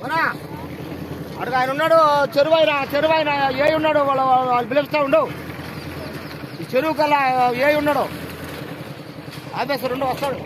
అవునా అడుగు ఆయన ఉన్నాడు చెరువు ఆయన చెరువు ఆయన ఏ ఉన్నాడు వాళ్ళ వాళ్ళు పిలుస్తా ఉండు. ఈ చెరువు కల్లా ఏ ఉన్నాడు? ఆఫీసర్ ఉండు వస్తాడు.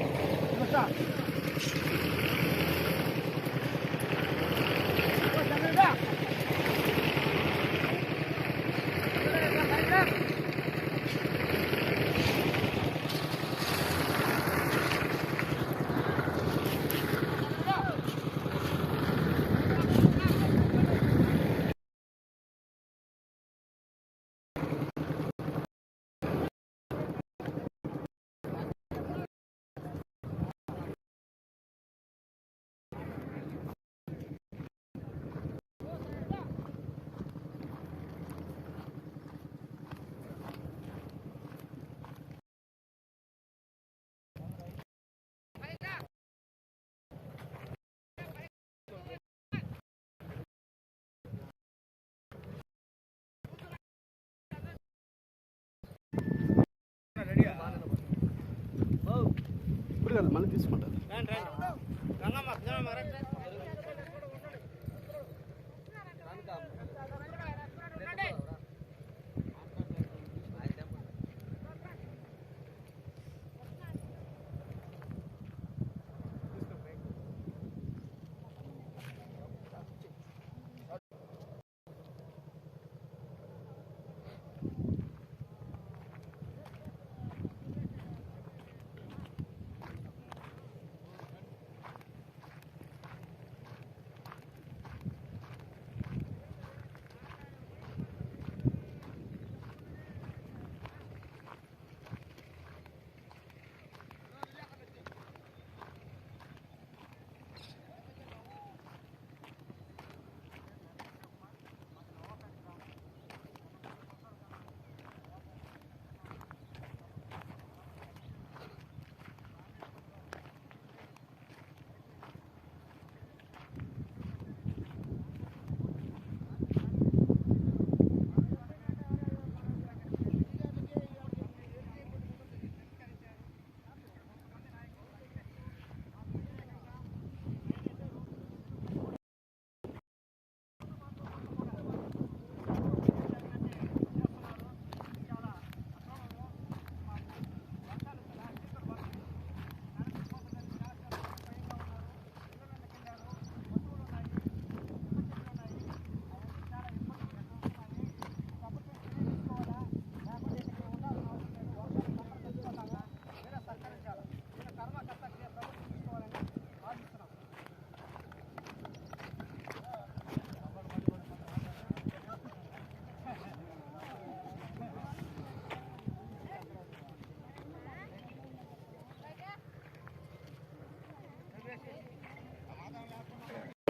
పిలుస్తా. మళ్ళీ తీసుకుంటారు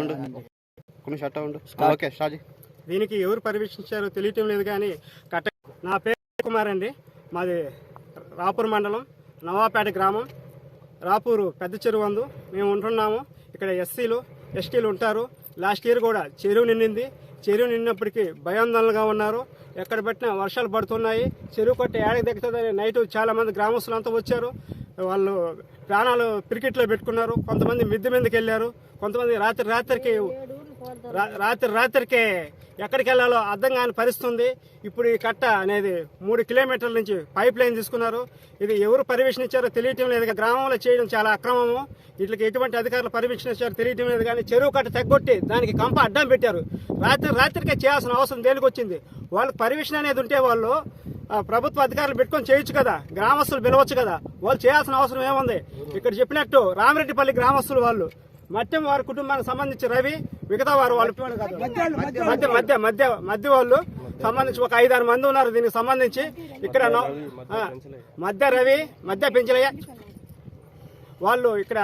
ఉండు. కొన్ని షర్ట్ ఉండు. ఓకే షాజీ. దీనికి ఎవరు పర్యవేక్షించారో తెలియటం లేదు కానీ కట్ట నా పేరు కుమార్ అండి. మాది రాపూర్ మండలం నవాపేట గ్రామం. రాపూరు పెద్ద చెరువు అందు. మేము ఉంటున్నాము. ఇక్కడ ఎస్సీలు ఎస్టీలు ఉంటారు. లాస్ట్ ఇయర్ కూడా చెరువు నిండింది. చెరువు నిండినప్పటికీ భయాందోళనగా ఉన్నారు. ఎక్కడ పెట్టినా వర్షాలు పడుతున్నాయి. చెరువు కొట్టి ఏడకి దిగుతుందని నైట్ చాలా మంది గ్రామస్తులు అంతా వచ్చారు. వాళ్ళు ప్రాణాలు క్రికెట్లో పెట్టుకున్నారు. కొంతమంది మిద్దె మీదకి వెళ్ళారు. కొంతమంది రాత్రి రాత్రికి రాత్రి రాత్రికే ఎక్కడికి వెళ్ళాలో అర్థం కాని పరిస్థితుంది. ఇప్పుడు ఈ కట్ట అనేది మూడు కిలోమీటర్ల నుంచి పైప్ లైన్ తీసుకున్నారు. ఇది ఎవరు పర్యవేక్షణ ఇచ్చారో తెలియటం లేదు. గ్రామంలో చేయడం చాలా అక్రమము. వీటికి ఎటువంటి అధికారులు పర్యవేక్షణ ఇచ్చారో తెలియటం లేదు కానీ చెరువు కట్ట తగ్గొట్టి దానికి కంప అడ్డం పెట్టారు. రాత్రి రాత్రికే చేయాల్సిన అవసరం దేనికి వచ్చింది? వాళ్ళకి పర్యవేక్షణ అనేది ఉంటే వాళ్ళు ప్రభుత్వ అధికారులు పెట్టుకొని చేయొచ్చు కదా. గ్రామస్తులు పిలవచ్చు కదా. వాళ్ళు చేయాల్సిన అవసరం ఏముంది? ఇక్కడ చెప్పినట్టు రామిరెడ్డిపల్లి గ్రామస్తులు వాళ్ళు మత్యం వారి కుటుంబానికి సంబంధించి రవి మిగతా వారు వాళ్ళు మధ్య మధ్య మధ్య మధ్య వాళ్ళు సంబంధించి ఒక ఐదారు మంది ఉన్నారు. దీనికి సంబంధించి ఇక్కడ మధ్య రవి మధ్య పెంచలయ్య. వాళ్ళు ఇక్కడ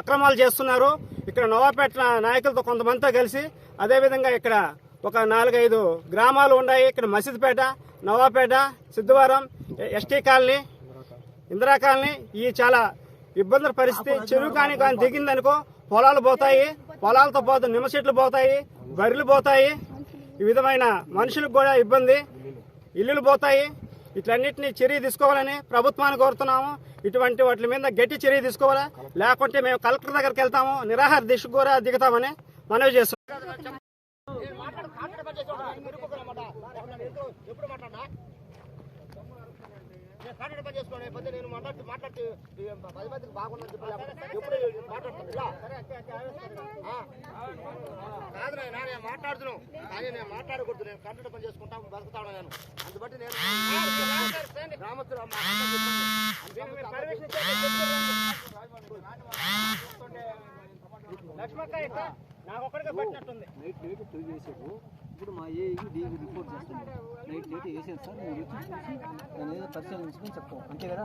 అక్రమాలు చేస్తున్నారు. ఇక్కడ నవాపేట నాయకులతో కొంతమందితో కలిసి అదేవిధంగా ఇక్కడ ఒక నాలుగైదు గ్రామాలు ఉన్నాయి. ఇక్కడ Masidpet Navapet Siddhavaram ST colony Indira colony. ఈ చాలా ఇబ్బందుల పరిస్థితి. చెరువు కానీ కానీ దిగిందనుకో పొలాలు పోతాయి. పొలాలతో పోతే నిమ్మ చెట్లు పోతాయి. బర్రెలు పోతాయి. ఈ విధమైన మనుషులకు కూడా ఇబ్బంది. ఇల్లులు పోతాయి. ఇట్లన్నిటిని చర్య తీసుకోవాలని ప్రభుత్వాన్ని కోరుతున్నాము. ఇటువంటి వాటి మీద గట్టి చర్య తీసుకోవాలా? లేకుంటే మేము కలెక్టర్ దగ్గరికి వెళ్తాము. నిరాహార దిశ కూడా దిగుతామని మనవి చేస్తున్నాం. కాంట్రాక్ట్ పని చేసుకోండి పొద్దు నేను మాట్లాడుతూ మాట్లాడుతూ పది మందికి బాగుందని చెప్పి ఎప్పుడు ఆ. కాదు నాయనా నేను మాట్లాడుతున్నాను కానీ నేను మాట్లాడకూడదు. నేను కాంట్రాక్ట్ పని చేసుకుంటా బతుకుతాను నేను. అందుబట్టి నేను గ్రామస్తులు ఇబ్బంది. నాకు ఒక్కడికే పట్టినట్టుంది. ఇప్పుడు మా ఏఈకి డీకి రిపోర్ట్ చేస్తుంది నైట్ లేట్ వేసేది సార్? మీరు వచ్చి చూసి నేను ఏదో పరిశీలించుకొని చెప్తాం అంతే కదా?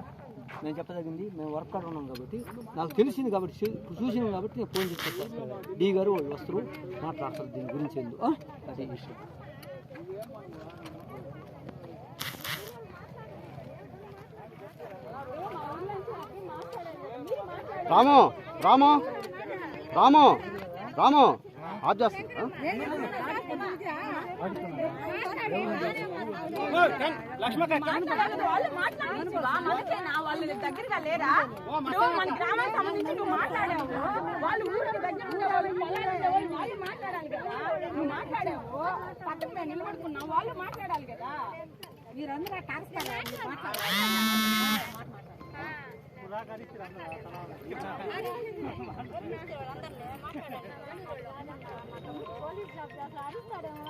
నేను చెప్పదగింది మేము వర్క్ కార్డు ఉన్నాం కాబట్టి. నాకు తెలిసింది కాబట్టి చూసినాం చూసింది కాబట్టి నేను ఫోన్ చేసి చెప్తాను. డీ గారు వాళ్ళు వస్తారు. మాట్లాడతారు. దీని గురించి ఎందుకు అదే విషయం. రాము రాము రాము రాము. ఆఫ్ చేస్తా. వాళ్ళు వాళ్ళు దగ్గరగా లేరా మన గ్రామానికి సంబంధించి నువ్వు మాట్లాడావు వాళ్ళు ఊరికి దగ్గర ఉండే వాళ్ళు వాళ్ళు మాట్లాడాలి కదా. నువ్వు మాట్లాడావు పక్కన మేము వాళ్ళు మాట్లాడాలి. కదా మీరందరూ పోలీస్ జాబ్ చేస్తా అడుగుతాడేమో